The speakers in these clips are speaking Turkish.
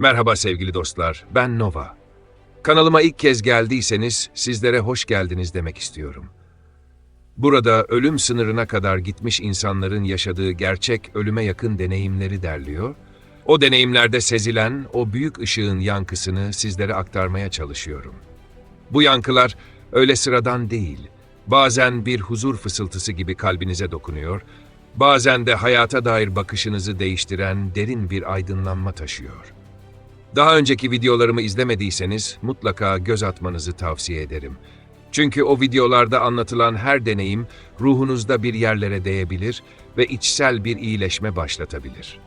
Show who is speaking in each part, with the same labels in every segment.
Speaker 1: Merhaba sevgili dostlar, ben Nova. Kanalıma ilk kez geldiyseniz sizlere hoş geldiniz demek istiyorum. Burada ölüm sınırına kadar gitmiş insanların yaşadığı gerçek ölüme yakın deneyimleri derliyor. O deneyimlerde sezilen o büyük ışığın yankısını sizlere aktarmaya çalışıyorum. Bu yankılar öyle sıradan değil. Bazen bir huzur fısıltısı gibi kalbinize dokunuyor, bazen de hayata dair bakışınızı değiştiren derin bir aydınlanma taşıyor. Daha önceki videolarımı izlemediyseniz mutlaka göz atmanızı tavsiye ederim. Çünkü o videolarda anlatılan her deneyim ruhunuzda bir yerlere değebilir ve içsel bir iyileşme başlatabilir.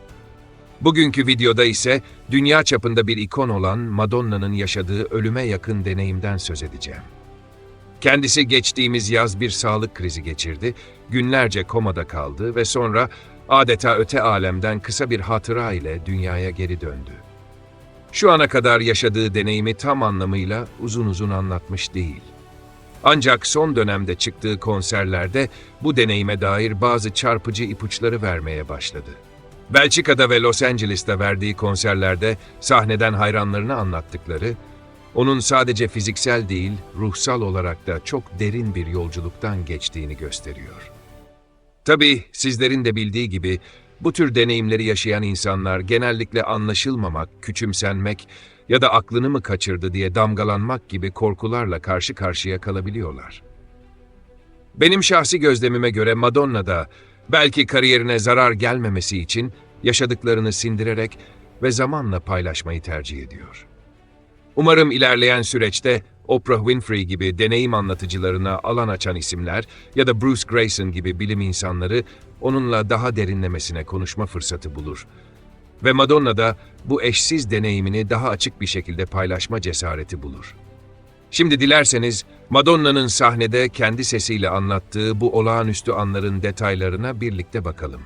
Speaker 1: Bugünkü videoda ise dünya çapında bir ikon olan Madonna'nın yaşadığı ölüme yakın deneyimden söz edeceğim. Kendisi geçtiğimiz yaz bir sağlık krizi geçirdi, günlerce komada kaldı ve sonra adeta öte alemden kısa bir hatıra ile dünyaya geri döndü. Şu ana kadar yaşadığı deneyimi tam anlamıyla uzun uzun anlatmış değil. Ancak son dönemde çıktığı konserlerde bu deneyime dair bazı çarpıcı ipuçları vermeye başladı. Belçika'da ve Los Angeles'ta verdiği konserlerde sahneden hayranlarına anlattıkları, onun sadece fiziksel değil, ruhsal olarak da çok derin bir yolculuktan geçtiğini gösteriyor. Tabii sizlerin de bildiği gibi bu tür deneyimleri yaşayan insanlar genellikle anlaşılmamak, küçümsenmek ya da aklını mı kaçırdı diye damgalanmak gibi korkularla karşı karşıya kalabiliyorlar. Benim şahsi gözlemime göre Madonna da belki kariyerine zarar gelmemesi için yaşadıklarını sindirerek ve zamanla paylaşmayı tercih ediyor. Umarım ilerleyen süreçte Oprah Winfrey gibi deneyim anlatıcılarına alan açan isimler ya da Bruce Grayson gibi bilim insanları onunla daha derinlemesine konuşma fırsatı bulur. Ve Madonna da bu eşsiz deneyimini daha açık bir şekilde paylaşma cesareti bulur. Şimdi dilerseniz Madonna'nın sahnede kendi sesiyle anlattığı bu olağanüstü anların detaylarına birlikte bakalım.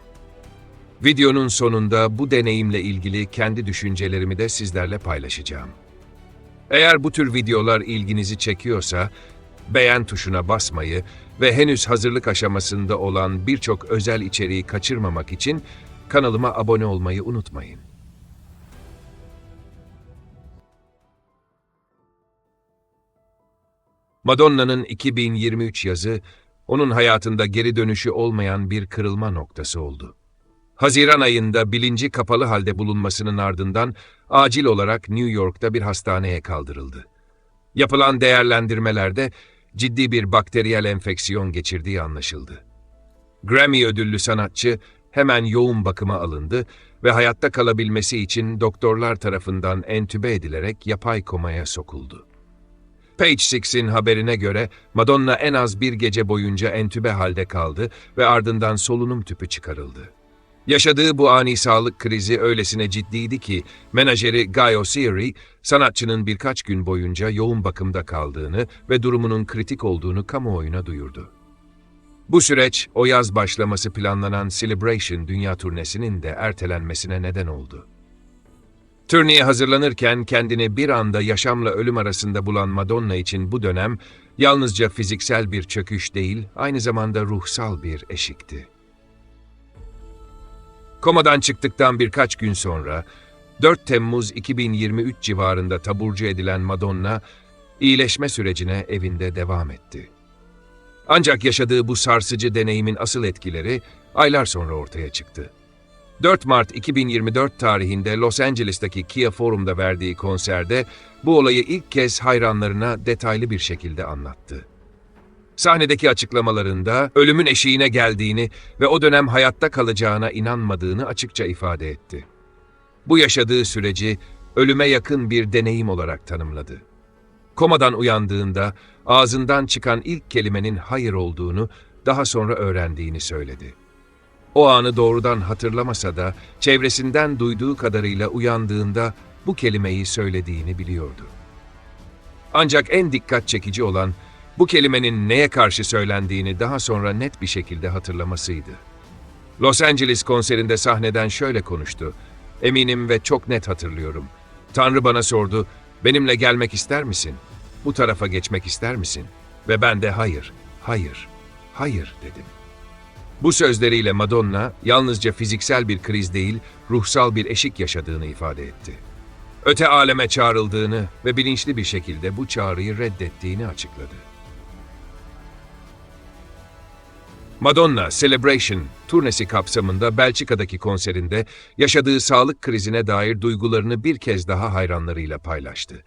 Speaker 1: Videonun sonunda bu deneyimle ilgili kendi düşüncelerimi de sizlerle paylaşacağım. Eğer bu tür videolar ilginizi çekiyorsa, beğen tuşuna basmayı ve henüz hazırlık aşamasında olan birçok özel içeriği kaçırmamak için kanalıma abone olmayı unutmayın. Madonna'nın 2023 yazı, onun hayatında geri dönüşü olmayan bir kırılma noktası oldu. Haziran ayında bilinci kapalı halde bulunmasının ardından acil olarak New York'ta bir hastaneye kaldırıldı. Yapılan değerlendirmelerde ciddi bir bakteriyel enfeksiyon geçirdiği anlaşıldı. Grammy ödüllü sanatçı hemen yoğun bakıma alındı ve hayatta kalabilmesi için doktorlar tarafından entübe edilerek yapay komaya sokuldu. Page Six'in haberine göre Madonna en az bir gece boyunca entübe halde kaldı ve ardından solunum tüpü çıkarıldı. Yaşadığı bu ani sağlık krizi öylesine ciddiydi ki menajeri Guy O'Seary sanatçının birkaç gün boyunca yoğun bakımda kaldığını ve durumunun kritik olduğunu kamuoyuna duyurdu. Bu süreç o yaz başlaması planlanan Celebration dünya turnesinin de ertelenmesine neden oldu. Turneye hazırlanırken kendini bir anda yaşamla ölüm arasında bulan Madonna için bu dönem yalnızca fiziksel bir çöküş değil, aynı zamanda ruhsal bir eşikti. Komadan çıktıktan birkaç gün sonra 4 Temmuz 2023 civarında taburcu edilen Madonna iyileşme sürecine evinde devam etti. Ancak yaşadığı bu sarsıcı deneyimin asıl etkileri aylar sonra ortaya çıktı. 4 Mart 2024 tarihinde Los Angeles'taki Kia Forum'da verdiği konserde bu olayı ilk kez hayranlarına detaylı bir şekilde anlattı. Sahnedeki açıklamalarında ölümün eşiğine geldiğini ve o dönem hayatta kalacağına inanmadığını açıkça ifade etti. Bu yaşadığı süreci ölüme yakın bir deneyim olarak tanımladı. Komadan uyandığında ağzından çıkan ilk kelimenin hayır olduğunu daha sonra öğrendiğini söyledi. O anı doğrudan hatırlamasa da çevresinden duyduğu kadarıyla uyandığında bu kelimeyi söylediğini biliyordu. Ancak en dikkat çekici olan bu kelimenin neye karşı söylendiğini daha sonra net bir şekilde hatırlamasıydı. Los Angeles konserinde sahneden şöyle konuştu. Eminim ve çok net hatırlıyorum. Tanrı bana sordu, benimle gelmek ister misin? Bu tarafa geçmek ister misin? Ve ben de hayır, hayır, hayır dedim. Bu sözleriyle Madonna yalnızca fiziksel bir kriz değil, ruhsal bir eşik yaşadığını ifade etti. öte aleme çağrıldığını ve bilinçli bir şekilde bu çağrıyı reddettiğini açıkladı. Madonna Celebration turnesi kapsamında Belçika'daki konserinde yaşadığı sağlık krizine dair duygularını bir kez daha hayranlarıyla paylaştı.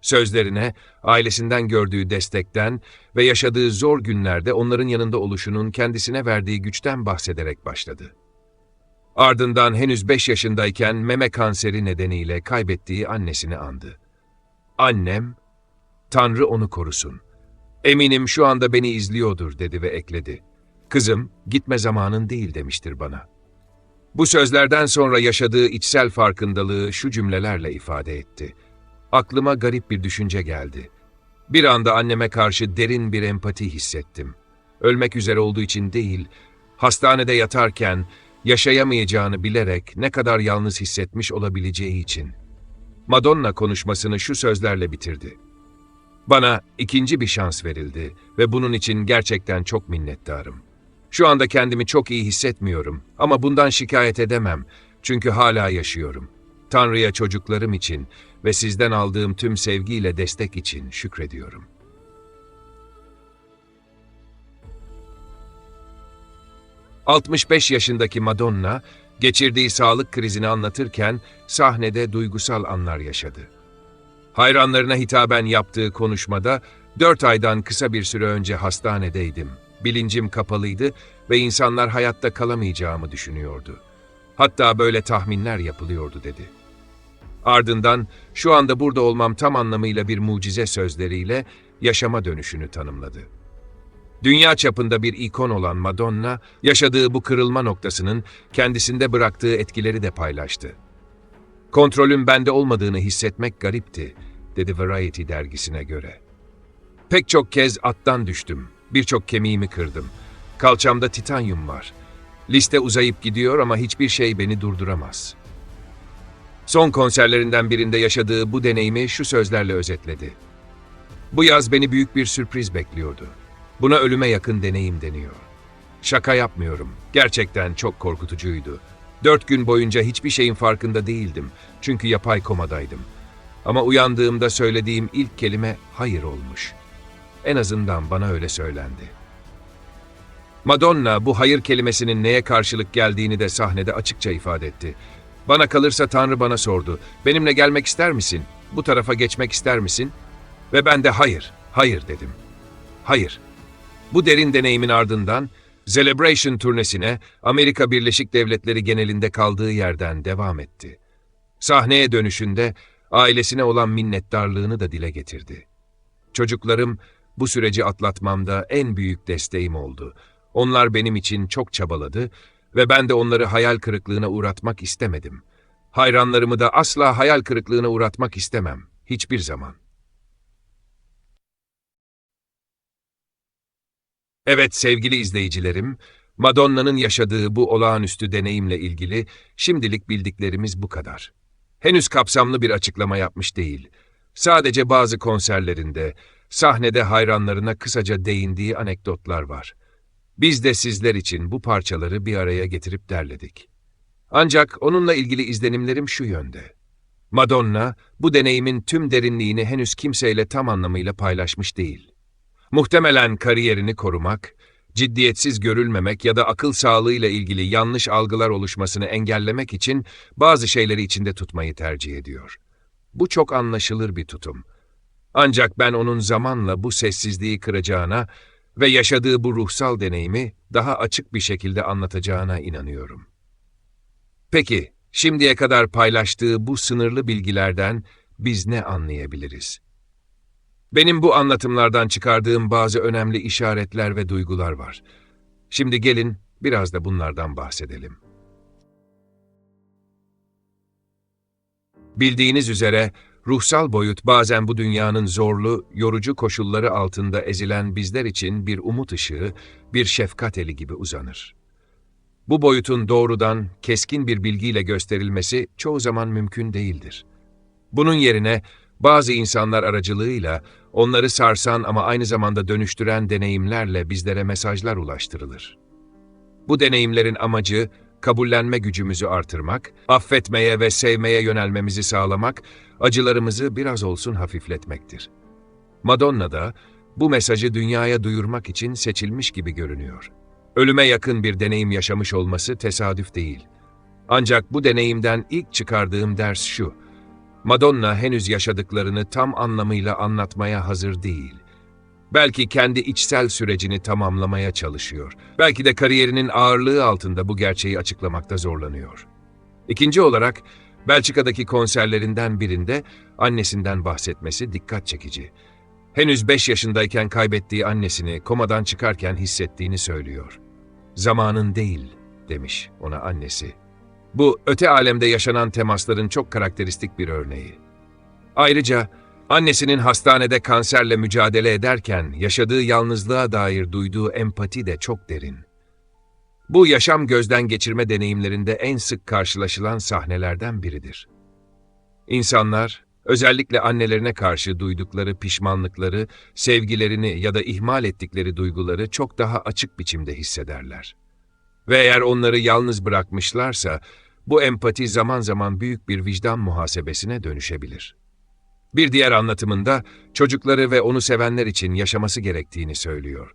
Speaker 1: Sözlerine, ailesinden gördüğü destekten ve yaşadığı zor günlerde onların yanında oluşunun kendisine verdiği güçten bahsederek başladı. Ardından henüz 5 yaşındayken meme kanseri nedeniyle kaybettiği annesini andı. Annem, Tanrı onu korusun. Eminim şu anda beni izliyordur dedi ve ekledi. Kızım, gitme zamanın değil demiştir bana. Bu sözlerden sonra yaşadığı içsel farkındalığı şu cümlelerle ifade etti. Aklıma garip bir düşünce geldi. Bir anda anneme karşı derin bir empati hissettim. Ölmek üzere olduğu için değil, hastanede yatarken yaşayamayacağını bilerek ne kadar yalnız hissetmiş olabileceği için. Madonna konuşmasını şu sözlerle bitirdi. Bana ikinci bir şans verildi ve bunun için gerçekten çok minnettarım. Şu anda kendimi çok iyi hissetmiyorum ama bundan şikayet edemem çünkü hala yaşıyorum. Tanrı'ya çocuklarım için ve sizden aldığım tüm sevgiyle destek için şükrediyorum. ...65 yaşındaki Madonna, geçirdiği sağlık krizini anlatırken sahnede duygusal anlar yaşadı. Hayranlarına hitaben yaptığı konuşmada, dört aydan kısa bir süre önce hastanedeydim. Bilincim kapalıydı ve insanlar hayatta kalamayacağımı düşünüyordu. Hatta böyle tahminler yapılıyordu dedi. Ardından şu anda burada olmam tam anlamıyla bir mucize sözleriyle yaşama dönüşünü tanımladı. Dünya çapında bir ikon olan Madonna, yaşadığı bu kırılma noktasının kendisinde bıraktığı etkileri de paylaştı. Kontrolün bende olmadığını hissetmek garipti, dedi Variety dergisine göre. Pek çok kez attan düştüm, birçok kemiğimi kırdım. Kalçamda titanyum var. Liste uzayıp gidiyor ama hiçbir şey beni durduramaz. Son konserlerinden birinde yaşadığı bu deneyimi şu sözlerle özetledi. Bu yaz beni büyük bir sürpriz bekliyordu. Buna ölüme yakın deneyim deniyor. Şaka yapmıyorum. Gerçekten çok korkutucuydu. Dört gün boyunca hiçbir şeyin farkında değildim. Çünkü yapay komadaydım. Ama uyandığımda söylediğim ilk kelime hayır olmuş. En azından bana öyle söylendi. Madonna bu hayır kelimesinin neye karşılık geldiğini de sahnede açıkça ifade etti. Bana kalırsa Tanrı bana sordu. Benimle gelmek ister misin? Bu tarafa geçmek ister misin? Ve ben de hayır, hayır dedim. Hayır. Bu derin deneyimin ardından Celebration turnesine Amerika Birleşik Devletleri genelinde kaldığı yerden devam etti. Sahneye dönüşünde ailesine olan minnettarlığını da dile getirdi. Çocuklarım bu süreci atlatmamda en büyük desteğim oldu. Onlar benim için çok çabaladı ve ben de onları hayal kırıklığına uğratmak istemedim. Hayranlarımı da asla hayal kırıklığına uğratmak istemem. Hiçbir zaman. Evet sevgili izleyicilerim, Madonna'nın yaşadığı bu olağanüstü deneyimle ilgili şimdilik bildiklerimiz bu kadar. Henüz kapsamlı bir açıklama yapmış değil. Sadece bazı konserlerinde, sahnede hayranlarına kısaca değindiği anekdotlar var. Biz de sizler için bu parçaları bir araya getirip derledik. Ancak onunla ilgili izlenimlerim şu yönde. Madonna, bu deneyimin tüm derinliğini henüz kimseyle tam anlamıyla paylaşmış değil. Muhtemelen kariyerini korumak, ciddiyetsiz görülmemek ya da akıl sağlığıyla ilgili yanlış algılar oluşmasını engellemek için bazı şeyleri içinde tutmayı tercih ediyor. Bu çok anlaşılır bir tutum. Ancak ben onun zamanla bu sessizliği kıracağına ve yaşadığı bu ruhsal deneyimi daha açık bir şekilde anlatacağına inanıyorum. Peki, şimdiye kadar paylaştığı bu sınırlı bilgilerden biz ne anlayabiliriz? Benim bu anlatımlardan çıkardığım bazı önemli işaretler ve duygular var. Şimdi gelin biraz da bunlardan bahsedelim. Bildiğiniz üzere ruhsal boyut bazen bu dünyanın zorlu, yorucu koşulları altında ezilen bizler için bir umut ışığı, bir şefkat eli gibi uzanır. Bu boyutun doğrudan, keskin bir bilgiyle gösterilmesi çoğu zaman mümkün değildir. Bunun yerine bazı insanlar aracılığıyla onları sarsan ama aynı zamanda dönüştüren deneyimlerle bizlere mesajlar ulaştırılır. Bu deneyimlerin amacı kabullenme gücümüzü artırmak, affetmeye ve sevmeye yönelmemizi sağlamak, acılarımızı biraz olsun hafifletmektir. Madonna da bu mesajı dünyaya duyurmak için seçilmiş gibi görünüyor. Ölüme yakın bir deneyim yaşamış olması tesadüf değil. Ancak bu deneyimden ilk çıkardığım ders şu. Madonna henüz yaşadıklarını tam anlamıyla anlatmaya hazır değil. Belki kendi içsel sürecini tamamlamaya çalışıyor. Belki de kariyerinin ağırlığı altında bu gerçeği açıklamakta zorlanıyor. İkinci olarak, Belçika'daki konserlerinden birinde annesinden bahsetmesi dikkat çekici. Henüz 5 yaşındayken kaybettiği annesini komadan çıkarken hissettiğini söylüyor. Zamanın değil, demiş ona annesi. Bu, öte alemde yaşanan temasların çok karakteristik bir örneği. Ayrıca, annesinin hastanede kanserle mücadele ederken yaşadığı yalnızlığa dair duyduğu empati de çok derin. Bu yaşam gözden geçirme deneyimlerinde en sık karşılaşılan sahnelerden biridir. İnsanlar, özellikle annelerine karşı duydukları pişmanlıkları, sevgilerini ya da ihmal ettikleri duyguları çok daha açık biçimde hissederler. Ve eğer onları yalnız bırakmışlarsa, bu empati zaman zaman büyük bir vicdan muhasebesine dönüşebilir. Bir diğer anlatımında çocukları ve onu sevenler için yaşaması gerektiğini söylüyor.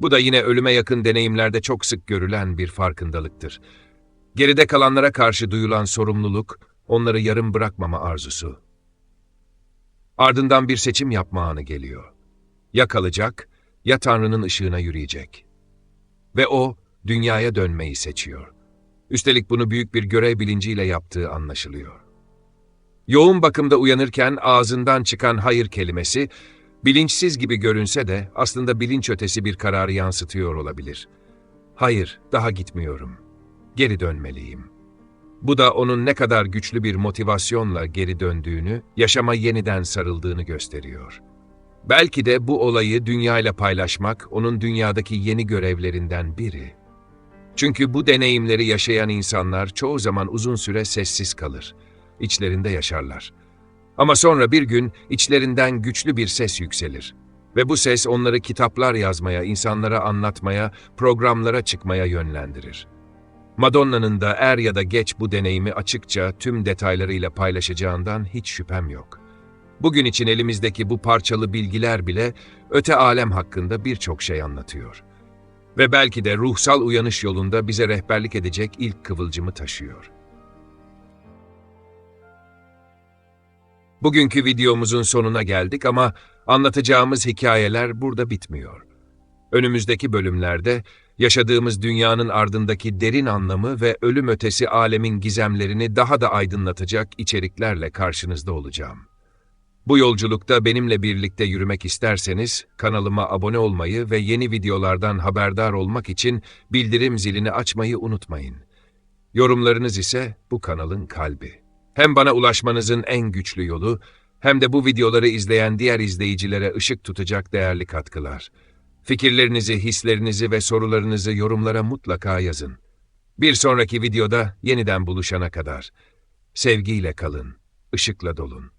Speaker 1: Bu da yine ölüme yakın deneyimlerde çok sık görülen bir farkındalıktır. Geride kalanlara karşı duyulan sorumluluk, onları yarım bırakmama arzusu. Ardından bir seçim yapma anı geliyor. Ya kalacak, ya Tanrı'nın ışığına yürüyecek. Ve o, dünyaya dönmeyi seçiyor. Üstelik bunu büyük bir görev bilinciyle yaptığı anlaşılıyor. Yoğun bakımda uyanırken ağzından çıkan hayır kelimesi, bilinçsiz gibi görünse de aslında bilinç ötesi bir kararı yansıtıyor olabilir. Hayır, daha gitmiyorum. Geri dönmeliyim. Bu da onun ne kadar güçlü bir motivasyonla geri döndüğünü, yaşama yeniden sarıldığını gösteriyor. Belki de bu olayı dünyayla paylaşmak onun dünyadaki yeni görevlerinden biri. Çünkü bu deneyimleri yaşayan insanlar çoğu zaman uzun süre sessiz kalır. İçlerinde yaşarlar. Ama sonra bir gün içlerinden güçlü bir ses yükselir. Ve bu ses onları kitaplar yazmaya, insanlara anlatmaya, programlara çıkmaya yönlendirir. Madonna'nın da er ya da geç bu deneyimi açıkça tüm detaylarıyla paylaşacağından hiç şüphem yok. Bugün için elimizdeki bu parçalı bilgiler bile öte alem hakkında birçok şey anlatıyor. Ve belki de ruhsal uyanış yolunda bize rehberlik edecek ilk kıvılcımı taşıyor. Bugünkü videomuzun sonuna geldik ama anlatacağımız hikayeler burada bitmiyor. Önümüzdeki bölümlerde yaşadığımız dünyanın ardındaki derin anlamı ve ölüm ötesi alemin gizemlerini daha da aydınlatacak içeriklerle karşınızda olacağım. Bu yolculukta benimle birlikte yürümek isterseniz kanalıma abone olmayı ve yeni videolardan haberdar olmak için bildirim zilini açmayı unutmayın. Yorumlarınız ise bu kanalın kalbi. Hem bana ulaşmanızın en güçlü yolu hem de bu videoları izleyen diğer izleyicilere ışık tutacak değerli katkılar. Fikirlerinizi, hislerinizi ve sorularınızı yorumlara mutlaka yazın. Bir sonraki videoda yeniden buluşana kadar sevgiyle kalın, ışıkla dolun.